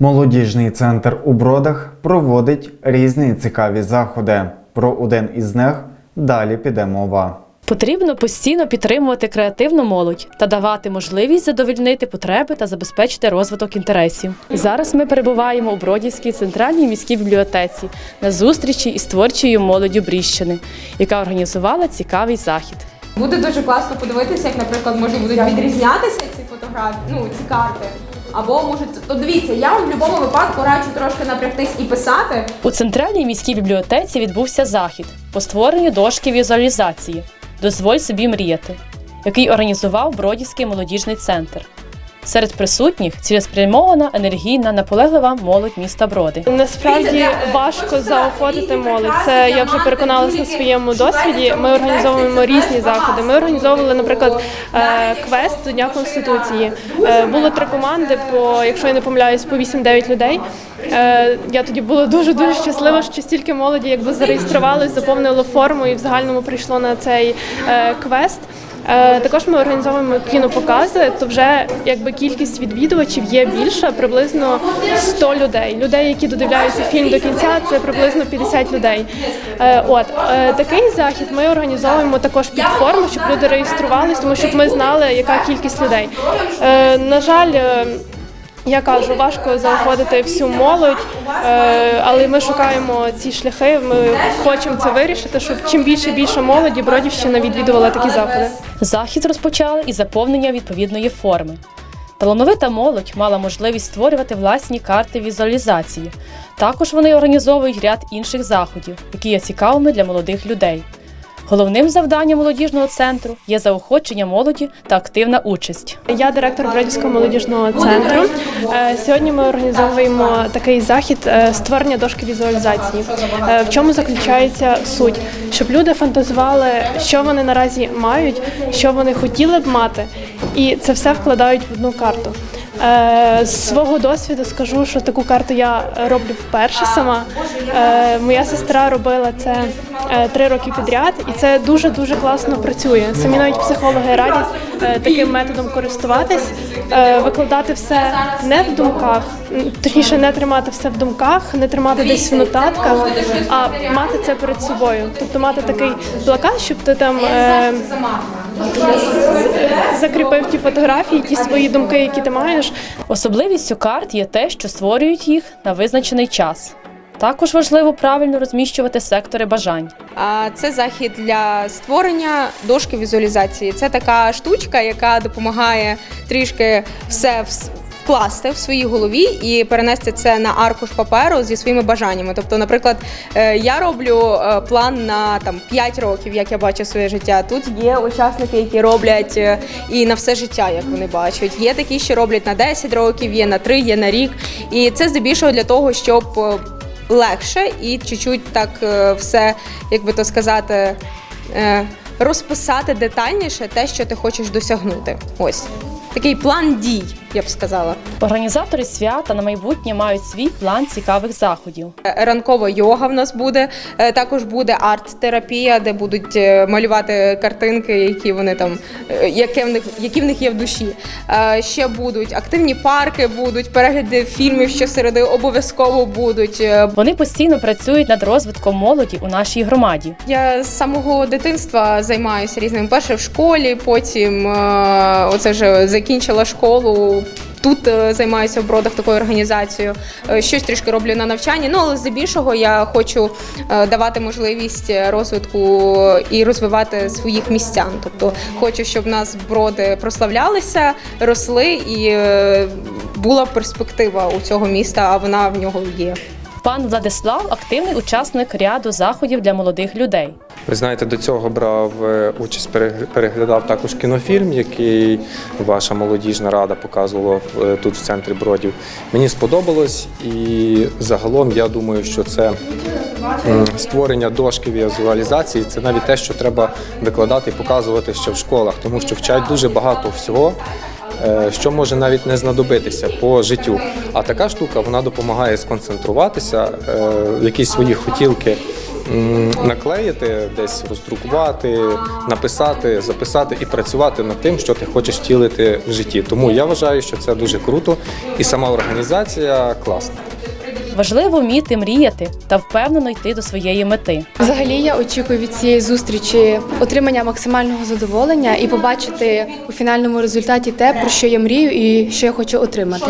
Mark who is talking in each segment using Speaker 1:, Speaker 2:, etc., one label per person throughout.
Speaker 1: Молодіжний центр у Бродах проводить різні цікаві заходи. Про один із них далі піде мова.
Speaker 2: Потрібно постійно підтримувати креативну молодь та давати можливість задовольнити потреби та забезпечити розвиток інтересів. Зараз ми перебуваємо у Бродівській центральній міській бібліотеці на зустрічі із творчою молоддю Бріщини, яка організувала цікавий захід.
Speaker 3: Буде дуже класно подивитися, як, наприклад, може будуть відрізнятися ці фотографії, ну ці карти. Або можуть, то дивіться, я вам в будь-якому випадку раджу трошки напрягтись і писати.
Speaker 2: У центральній міській бібліотеці відбувся захід по створенню дошки візуалізації Дозволь собі мріяти, який організував Бродівський молодіжний центр. Серед присутніх цілеспрямована, енергійна, наполеглива молодь міста Броди.
Speaker 4: Насправді важко заохотити молодь. Це я вже переконалася на своєму досвіді. Ми організовуємо різні заходи. Ми організовували, наприклад, е, квест до Дня Конституції. Е, Було три команди, по якщо я не помиляюсь, по 8-9 людей. Е, Я тоді була дуже дуже щаслива, що стільки молоді якби зареєструвалось, заповнило форму і в загальному прийшло на цей квест. Е, Також ми організовуємо кінопокази, то вже якби кількість відвідувачів є більша, приблизно 100 людей. Людей, які додивляються фільм до кінця, це приблизно 50 людей. Е, От е, такий захід ми організовуємо також під форму, щоб люди реєструвалися, тому щоб ми знали, яка кількість людей. На жаль. Я кажу, важко заохотити всю молодь, е, але ми шукаємо ці шляхи. Ми хочемо це вирішити, щоб чим більше і більше молоді Бродівщина відвідувала такі заходи.
Speaker 2: Захід розпочали із заповнення відповідної форми. Талановита молодь мала можливість створювати власні карти візуалізації. Також вони організовують ряд інших заходів, які є цікавими для молодих людей. Головним завданням молодіжного центру є заохочення молоді та активна участь.
Speaker 4: Я директор Бродівського молодіжного центру. Е, Сьогодні ми організовуємо такий захід е, створення дошки візуалізації. Е, В чому заключається суть? Щоб люди фантазували, що вони наразі мають, що вони хотіли б мати, і це все вкладають в одну карту. З свого досвіду скажу, що таку карту я роблю вперше сама. Моя сестра робила це три роки підряд, і це дуже дуже класно працює. Самі навіть психологи радять е, таким методом користуватись, е, викладати все не в думках, точніше, не тримати все в думках, не тримати десь в нотатках, а мати це перед собою. Тобто мати такий плакат, щоб ти там. е, Закріпив ті фотографії, ті свої думки, які ти маєш,
Speaker 2: Особливістю карт є те, що створюють їх на визначений час. Також важливо правильно розміщувати сектори бажань.
Speaker 3: А це захід для створення дошки візуалізації. Це така штучка, яка допомагає трішки все вкласти в своїй голові і перенести це на аркуш паперу зі своїми бажаннями. Тобто, наприклад, е, я роблю е, план на там 5 років, як я бачу своє життя. Тут є учасники, які роблять е, і на все життя, як вони бачать. Є такі, що роблять на 10 років, є на 3, є на рік. І це здебільшого для того, щоб легше і чуть-чуть так е, все, як би то сказати, е, розписати детальніше те, що ти хочеш досягнути. Ось такий план дій, я б сказала.
Speaker 2: Організатори свята на майбутнє мають свій план цікавих заходів.
Speaker 3: Е, Ранкова йога в нас буде. Е, Також буде арт-терапія, де будуть е, малювати картинки, які вони там, яке в них, які в них є в душі. Ще будуть активні парки, будуть перегляди фільмів щосереди обов'язково будуть.
Speaker 2: Вони постійно працюють над розвитком молоді у нашій громаді.
Speaker 3: Я з самого дитинства займаюся різними. Перше в школі, потім оце вже закінчила школу. Тут е, займаюся в бродах такою організацією. Е, Щось трішки роблю на навчанні. Ну але здебільшого я хочу е, давати можливість розвитку і розвивати своїх містян. Тобто хочу, щоб нас броди прославлялися, росли і була перспектива у цього міста, а вона в нього є.
Speaker 2: Пан Владислав активний учасник ряду заходів для молодих людей.
Speaker 5: Ви знаєте, до цього брав е, участь, перегля- переглядав також кінофільм, який ваша молодіжна рада показувала е, тут в центрі Бродів. Мені сподобалось, і загалом я думаю, що це створення дошки візуалізації це навіть те, що треба викладати і показувати ще в школах, тому що вчать дуже багато всього. е, Що може навіть не знадобитися по життю. А така штука вона допомагає сконцентруватися, якісь свої хотілки наклеїти, десь роздрукувати, написати, записати і працювати над тим, що ти хочеш втілити в житті. Тому я вважаю, що це дуже круто, і сама організація класна.
Speaker 2: Важливо вміти мріяти та впевнено йти до своєї мети.
Speaker 6: Взагалі я очікую від цієї зустрічі отримання максимального задоволення і побачити у фінальному результаті те, про що я мрію і що я хочу отримати.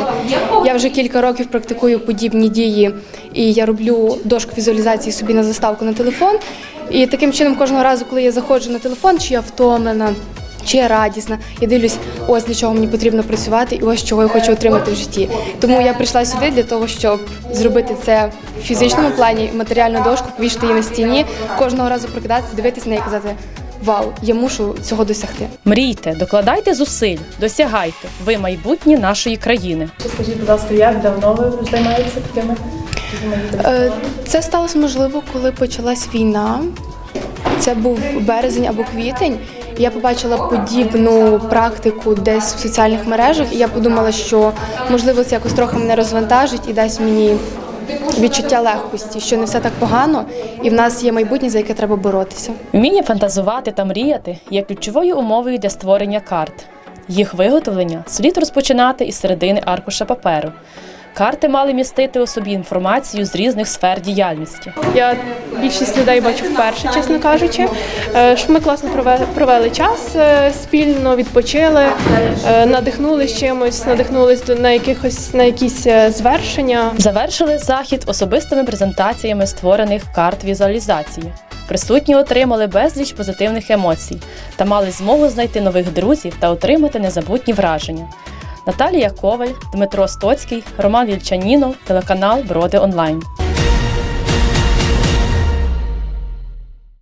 Speaker 6: Я вже кілька років практикую подібні дії, і я роблю дошку візуалізації собі на заставку на телефон. І таким чином, кожного разу, коли я заходжу на телефон, чи я втомлена. Чи я радісна, я дивлюсь, ось для чого мені потрібно працювати, і ось чого я хочу отримати в житті. Тому я прийшла сюди для того, щоб зробити це в фізичному плані, матеріальну дошку, повішати її на стіні, кожного разу прокидатися, дивитися на неї і казати: Вау, я мушу цього досягти.
Speaker 2: Мрійте, докладайте зусиль, досягайте. Ви майбутнє нашої країни.
Speaker 4: Скажіть, будь ласка, як давно ви займаєтеся такими?
Speaker 6: Е, Це сталося можливо, коли почалась війна. Це був березень або квітень. Я побачила подібну практику десь в соціальних мережах, і я подумала, що можливо це якось трохи мене розвантажить і дасть мені відчуття легкості, що не все так погано, і в нас є майбутнє, за яке треба боротися.
Speaker 2: Вміння фантазувати та мріяти є ключовою умовою для створення карт. Їх виготовлення слід розпочинати із середини аркуша паперу. Карти мали містити у собі інформацію з різних сфер діяльності.
Speaker 4: Я більшість людей бачу вперше, чесно кажучи. Е, ми класно провели час, е, спільно відпочили, е, надихнулись чимось, надихнулись на якихось на якісь звершення.
Speaker 2: Завершили захід особистими презентаціями створених карт візуалізації. Присутні отримали безліч позитивних емоцій та мали змогу знайти нових друзів та отримати незабутні враження. Наталія Коваль, Дмитро Стоцький, Роман Вільчанінов, телеканал Броди Онлайн.